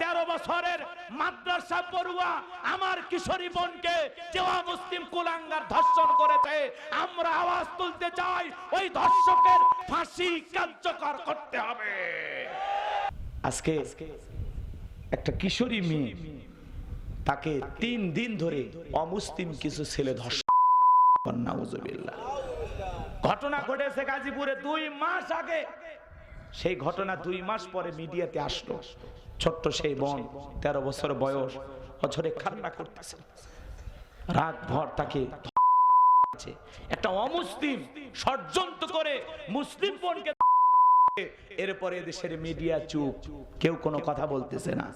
তেরো বছরের মাদ্রাসা পড়ুয়া আমার কিশোরী বোনকে যেওয়া মুসলিম কুলাঙ্গার ধর্ষণ করেছে। আমরা আওয়াজ তুলতে চাই ওই ধর্ষকের ফাঁসি কার্যকর করতে হবে। আজকে একটা কিশোরী মেয়ে তাকে তিন দিন ধরে অমুসলিম কিছু ছেলে ধর্ষণ ঘটনা ঘটেছে গাজীপুরে দুই মাস আগে সেই ঘটনা দুই মাস পরে মিডিয়াতে আসলো। ছোট্ট সেই বোন, তেরো বছর বয়স বছরে খান্না করতেছে। রাত ভর তাকে একটা অমুসলিম ষড়যন্ত্র করে মুসলিম বোনকে এরপরে দেশের মিডিয়া চুপ, কেউ কোনো কথা বলতেছে না।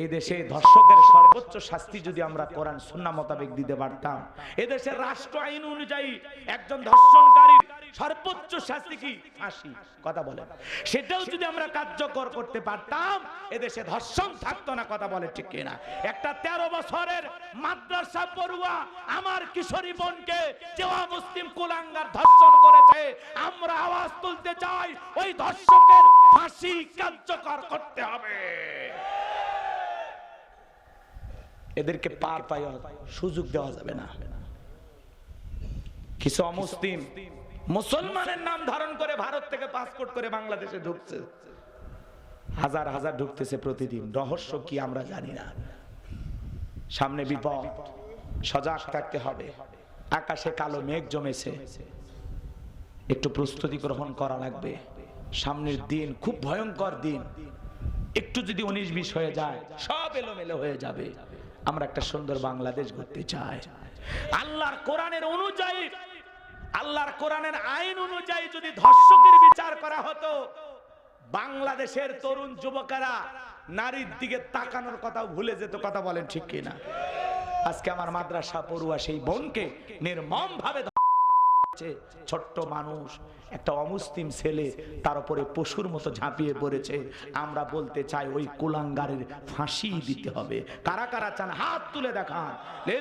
এই দেশে ধর্ষকের সর্বোচ্চ শাস্তি যদি আমরা কোরআন, সুন্না মোতাবেক দিতে পারতাম এ দেশের রাষ্ট্র আইন অনুযায়ী একজন ধর্ষণকারী সর্বোচ্চ শাস্তি কি? ফাঁসি, কথা বলে। সেটাও যদি আমরা কার্যকর করতে পারতাম এদেশে ধর্ষণ থাকতো না, কথা বলে ঠিক কিনা। একটা তেরো বছরের মাদ্রাসা পড়ুয়া আমার কিশোরী বোনকে যেওয়া মুসলিম কুলাঙ্গার ধর্ষণ করেছে। আমরা আওয়াজ তুলতে চাই, ওই ধর্ষকের ফাঁসি কার্যকর করতে হবে। এদেরকে পার পাই সুযোগ দেওয়া যাবে না। কিছু অমুসলিম মুসলমানের নাম ধারণ করে ভারত থেকে পাসপোর্ট করে বাংলাদেশে ঢুকছে। হাজার হাজার ঢুকতেছে প্রতিদিন। রহস্য কি আমরা জানি না। সামনে বিপদ, সজাগ থাকতে হবে। আকাশে কালো মেঘ জমেছে। একটু প্রস্তুতি গ্রহণ করা লাগবে। সামনের দিন খুব ভয়ঙ্কর দিন। একটু যদি উনিশ বিশ হয়ে যায়, সব এলোমেলো হয়ে যাবে। আমরা একটা সুন্দর বাংলাদেশ গড়তে চাই। আল্লাহর কোরআনের অনুযায়ী, আল্লাহর কোরআনের আইন অনুযায়ী যদি ধর্ষকের বিচার করা হতো, বাংলাদেশের তরুণ যুবকেরা নারীর দিকে তাকানোর কথা ভুলে যেত, কথা বলেন ঠিক কিনা? আজকে আমার মাদ্রাসা পড়ুয়া সেই বোনকে নির্মম ভাবে ছোট্ট মানুষ, একটা অমুসলিম ছেলে, তার উপরে পশুর মতো ঝাঁপিয়ে পড়েছে। আমরা বলতে চাই ওই কুলাঙ্গারের ফাঁসি দিতে হবে। কারা কারা চান হাত তুলে দেখান। ওই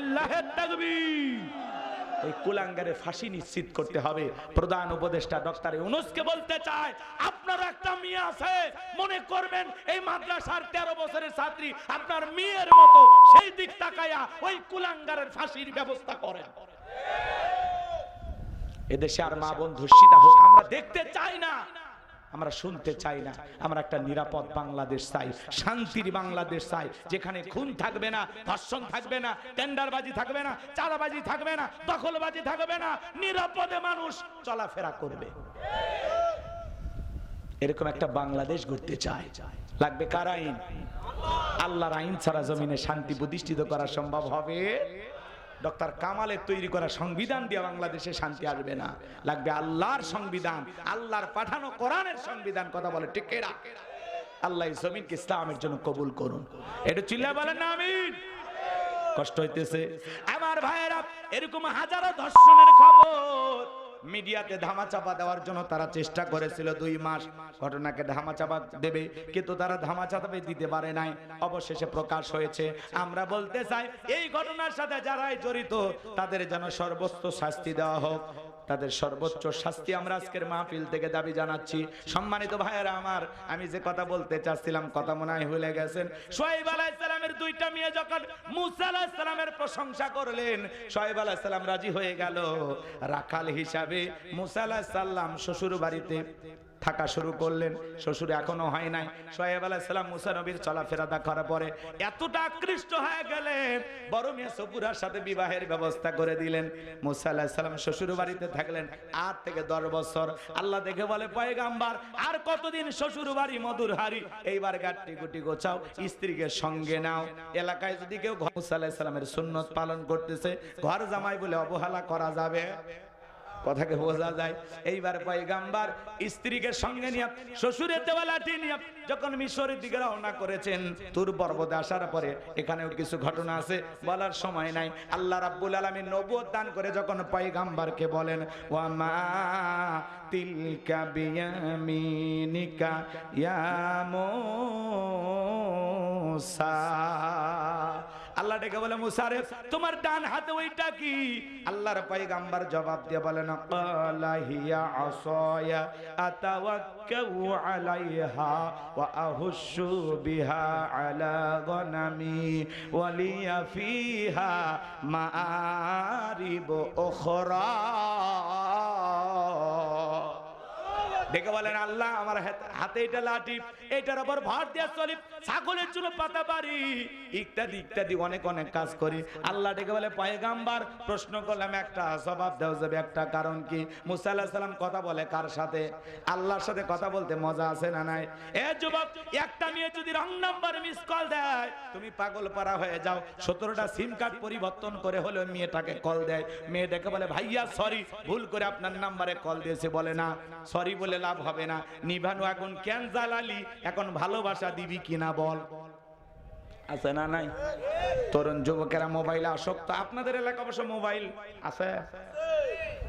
ফাঁসি নিশ্চিত করতে হবে। প্রধান উপদেষ্টা ডক্টর ইউনুসকে বলতে চায় আপনার একটা মেয়ে আছে, মনে করবেন এই মাদ্রাসার তেরো বছরের ছাত্রী, আপনার মেয়ের মতো সেই দিক তাকায়া ওই কুলাঙ্গারের ফাঁসির ব্যবস্থা করেন। এদেশে আর মা বোন ধর্ষিতা হোক, আমরা দেখতে চাই না। আমরা শুনতে চাই না। আমরা একটা নিরাপদ বাংলাদেশ চাই, শান্তির বাংলাদেশ চাই, যেখানে খুন থাকবে না, ধর্ষণ থাকবে না, টেন্ডারবাজি থাকবে না, চাঁদাবাজি থাকবে না, দখলবাজি থাকবে না, নিরাপদে মানুষ চলাফেরা করবে। এরকম একটা বাংলাদেশ গড়তে চায়। লাগবে কার আইন? আল্লাহর আইন ছাড়া জমিনে শান্তি প্রতিষ্ঠিত করা সম্ভব হবে? ডক্টর কামালের তৈরি করা সংবিধান দিয়ে বাংলাদেশে শান্তি আসবে না। লাগবে আল্লাহর সংবিধান। আল্লাহর পাঠানো কোরআনের সংবিধান কথা বলে। ঠিক আল্লাহ জমিনকে ইসলামের জন্য কবুল করুন। এটা চিল্লা বলেন না, আমিন। কষ্ট হইতেছে। আমার ভাইয়েরা, এরকম হাজারো ধর্ষণের খবর। মিডিয়াতে ধামাচাপা দেওয়ার জন্য তারা চেষ্টা করেছিল দুই মাস। ঘটনাকে ধামাচাপা দেবে, কিন্তু তারা ধামাচাপা দিতে পারে নাই। অবশেষে প্রকাশ হয়েছে, আমরা বলতে চাই, এই ঘটনার সাথে যারাই জড়িত, তাদের যেন সর্বোচ্চ শাস্তি দেওয়া হোক। তাদের সর্বোচ্চ শাস্তি আমরা আজকের মাহফিল থেকে দাবি জানাচ্ছি। সম্মানিত ভাইয়েরা আমার, আমি যে কথা বলতে চাচ্ছিলাম, কথা মনে হয় ভুলে গেছেন। সোহেব আলাইসালামের দুইটা মেয়ে যখন মুসা আলাইসালামের প্রশংসা করলেন সোহেব আলাইসালাম রাজি হয়ে গেল। রাখাল হিসাবে মুসা আলাইসাল্লাম শ্বশুর বাড়িতে থাকা শুরু করলেন। শ্বশুর এখনও হয় নাই। সোহেব আলাইসালাম মুসা নবীর চলাফেরা দেখার পরে এতটা আকৃষ্ট হয়ে গেলেন। বড় মেয়ে সপুরার সাথে বিবাহের ব্যবস্থা করে দিলেন। মুসা আলাইসালাম শ্বশুর বাড়িতে থাকলেন আট থেকে দশ বছর। আল্লাহ দেখে বলে, পয়গাম্বার, আর কতদিন শ্বশুর বাড়ি মধুর হারি এইবার গাট্টি গুটি গোছাও, স্ত্রীকে সঙ্গে নাও। এলাকায় যদি কেউ মুসা আলাইসালামের সুন্নত পালন করতেছে, ঘর জামাই বলে অবহেলা করা যাবে। কথাকে বোঝা যায়। এইবার পয়গাম্বার স্ত্রীকে সঙ্গে নিয়ে শ্বশুরের দেওয়া লাঠি নিয়ে যখন মিশরের দিকে রওনা করেছেন, তুর পর্বতে আসার পরে এখানেও কিছু ঘটনা আছে, বলার সময় নাই। আল্লাহ রাব্বুল আলামিন নবুয়ত দান করে যখন পয়গাম্বারকে বলেন ওয়ামা তিলকা বিয়ামিনিকা ইয়া মুসা? আল্লাহ ডেকে বলে মুসারে তোমার ডান হাতে ওইটা কি? আল্লাহর পয়গাম্বার জবাব দিয়ে বলে ক্বালা হিয়া আসায়া, আতাওয়াক্কাউ আলাইহা ওয়া আহুশু বিহা আলা গনামি ওয়ালিয়া ফিহা মাআরিব উখরা। ডেকে বলেন, আল্লাহ, আমার হাতে- এটা লাঠি, এটার উপর ভার দিয়া চলি ছাগলের জন্য পাতা পারি ইত্যাদি ইত্যাদি, অনেক অনেক কাজ করি। আল্লাহ ডেকে বলে, পয়গাম্বার, প্রশ্ন করলাম, একটা জবাব দেওয়া যাবে, একটা কারণ কি? মুসা আল্লাহ সাল্লাম কথা বলে কার সাথে? আল্লাহর সাথে কথা বলতে মজা আছে না নাই? এ যুবক, একটা মেয়ে যদি রং নাম্বার মিস কল দেয়, তুমি পাগল পারা হয়ে যাও। সতেরোটা সিম কার্ড পরিবর্তন করে হলেও মেয়েটাকে কল দেয়। মেয়ে ডেকে বলে, ভাইয়া সরি ভুল করে আপনার নাম্বারে কল দিয়েছে। বলে, না সরি বলে লাভ হবে না। নিভানু এখন কেন জ্বালালি? এখন ভালোবাসা দিবি কিনা বল। আছে না নাই? তরুণ যুবকেরা মোবাইলে আসক্ত। আপনাদের এলাকা অবশ্য মোবাইল আছে?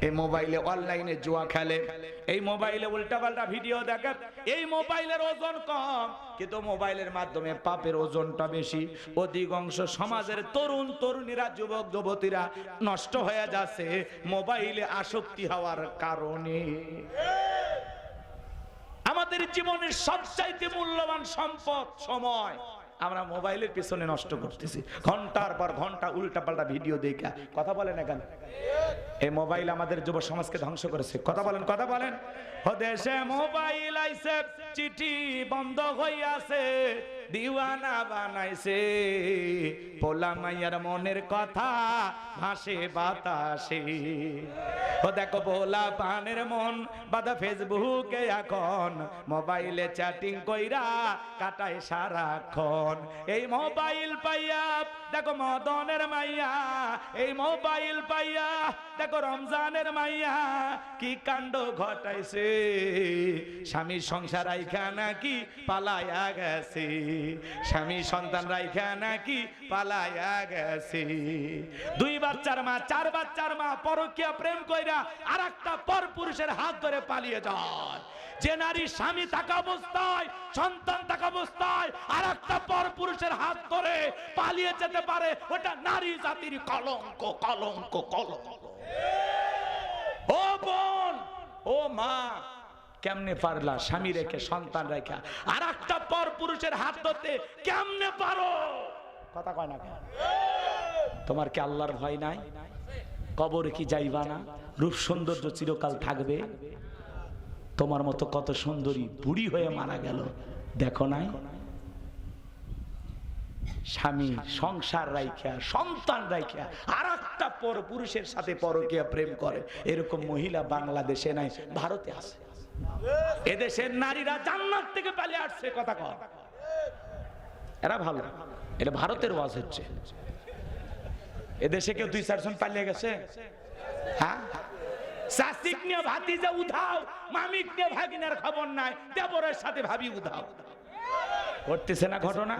এই মোবাইলে অনলাইনে জুয়া খেলে। এই মোবাইলে উল্টাপাল্টা ভিডিও দেখে। এই মোবাইলের ওজন কম, কিন্তু মোবাইলের মাধ্যমে পাপের ওজনটা বেশি। অধিকাংশ সমাজের তরুণ তরুণীরা, যুবক যুবতীরা নষ্ট হয়ে যাচ্ছে মোবাইলে আসক্তি হওয়ার কারণে। আমাদের জীবনের সবচাইতে মূল্যবান সম্পদ সময়। আমরা মোবাইলের পিছনে নষ্ট করতেছি। ঘণ্টার পর ঘণ্টা উল্টা পাল্টা ভিডিও দেখা। কথা বলেন এখন। এই মোবাইল আমাদের যুব সমাজকে ধ্বংস করেছে। কথা বলেন কথা বলেন। দেশে মোবাইল আইসে, চিঠি বন্ধ হইয়াছে। দিওয়ানা বানাইছে। পোলা মাইয়ার মনের কথা ভাসে বাতাসে। ও দেখো ভোলা পানের মন বাদা ফেসবুকে এখন। মোবাইলে চ্যাটিং কইরা কাটায় সারাক্ষণ। এই মোবাইল পাইয়া, দেখো মদনের মাইয়া। এই মোবাইল পাইয়া, দেখো রমজানের মাইয়া। কি কাণ্ড ঘটাইছে? স্বামীর সংসার রাইখা নাকি পালায়া গেছে। স্বামী সন্তান রাইখা নাকি পালায়া গেছে। দুই বাচ্চার মা, চার বাচ্চার মা পরকিয়া প্রেম কইরা আর একটা পর পুরুষের হাত ধরে পালিয়ে যায়। যে নারী স্বামী থাকা অবস্থায়, সন্তান থাকা অবস্থায় আর একটা পর পুরুষের হাত ধরে পালিয়ে যেতে পারে, ওটা নারী জাতির কলঙ্ক কলঙ্ক কলঙ্ক। ও বোন, ও মা কেমনে পারলা স্বামী রেখে সন্তান রেখে? আর একটা পর পুরুষের হাত ধরতে কেমনে পারো? কথা কয় না কেন? তোমার কি আল্লাহর ভয় নাই? কবরে কি যাইবা না? রূপ সৌন্দর্য চিরকাল থাকবে। তোমার মতো কত সুন্দরী বুড়ি হয়ে মারা গেল দেখো নাই? স্বামী সংসার রাইখা সন্তান রাইখা আর একটা পর পুরুষের সাথে পরকিয়া প্রেম করে। এরকম মহিলা বাংলাদেশে নাই ভারতে আছে। এদেশের নারীরা জান্নাত থেকে পালিয়ে আসছে, কথা কর এরা ভালো। এটা ভারতের ওয়াজ হচ্ছে। এদেশে কেউ দুই, চারজন পালিয়ে গেছে? হ্যাঁ? শাসিক নিয়ে উধাও, মামিক নিয়ে ভাগিনার খবর নাই, দেবরের সাথে ভাবি উধাও। করতেছে না ঘটনা?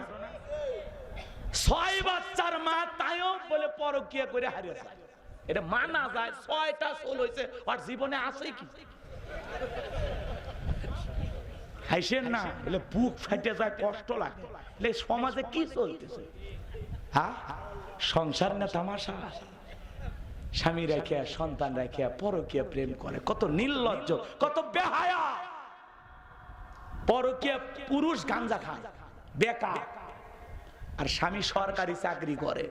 ছয় বাচ্চার মা তাইও বলে পরকিয়া করে হারিয়েছে এটা মানা যায়, ছয়টা সোল হয়েছে, আর জীবনে আছে কি? হাইসেন না বুক যায়, কষ্ট লাগে। সমাজে কি চলতেছে? হ্যাঁ সংসার না তামাশা? স্বামী রেখে সন্তান রেখে পরকিয়া প্রেম করে, কত নির্লজ্জ, কত বেহায়া। পরকিয়া পুরুষ গাঞ্জা খায়, বেকার। আর স্বামী সরকারি চাকরি করে।